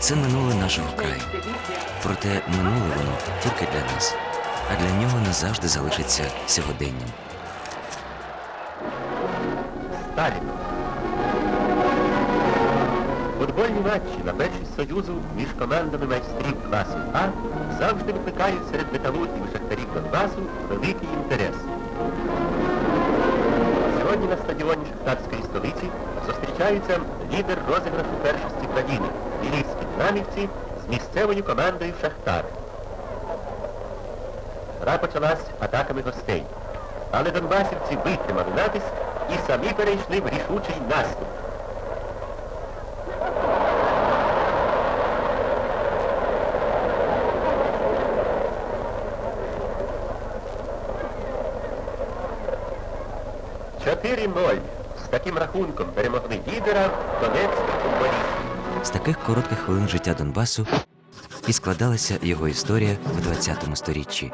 Це минуле нашого краю. Проте минуле воно тільки для нас, а для нього назавжди залишиться сьогоденням. Сталін. Футбольні матчі на першій Союзу між командами майстрів класу А завжди викликають серед металургів шахтарів Донбасу великий інтерес. Стадіоні шахтарської столиці зустрічаються лідер розіграшу першості країни львівські динамівці з місцевою командою Шахтар. Гра почалась атаками гостей. Але донбасівці витримали натиск і самі перейшли в рішучий наступ. Чотири 0 З таким рахунком перемогли лідера донецьких футболістів. З таких коротких хвилин життя Донбасу і складалася його історія в 20 сторіччі.